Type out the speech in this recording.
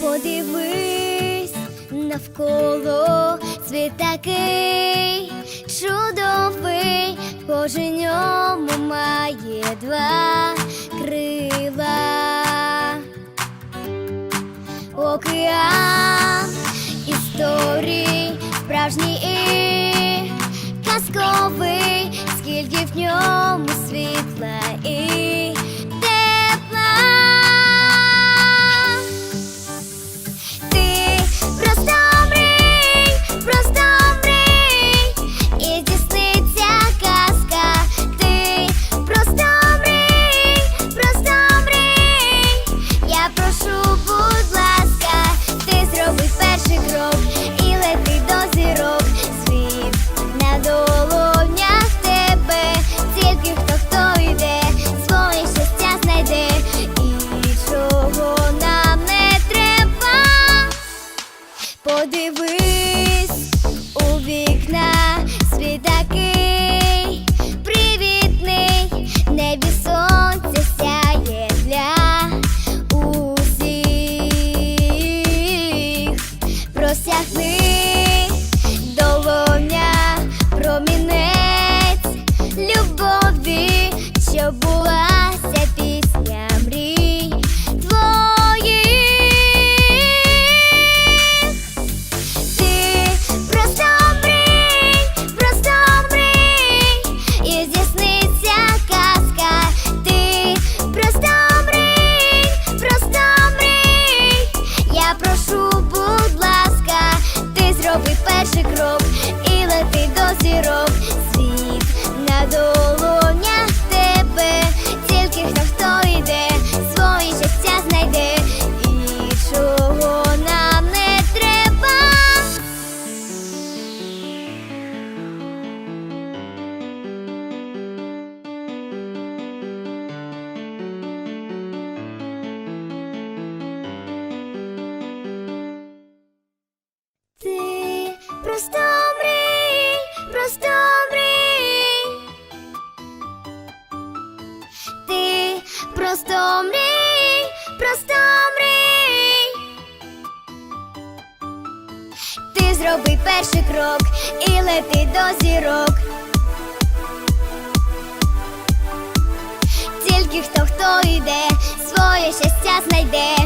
подивись навколо світ чудовий, кожен ньому має два крила, океан історій справжній і казковий, скільки в ньому світла і. просто мрій, просто мрій. Ти зроби перший крок і лети до зірок. Тільки хто хто йде, своє щастя знайде.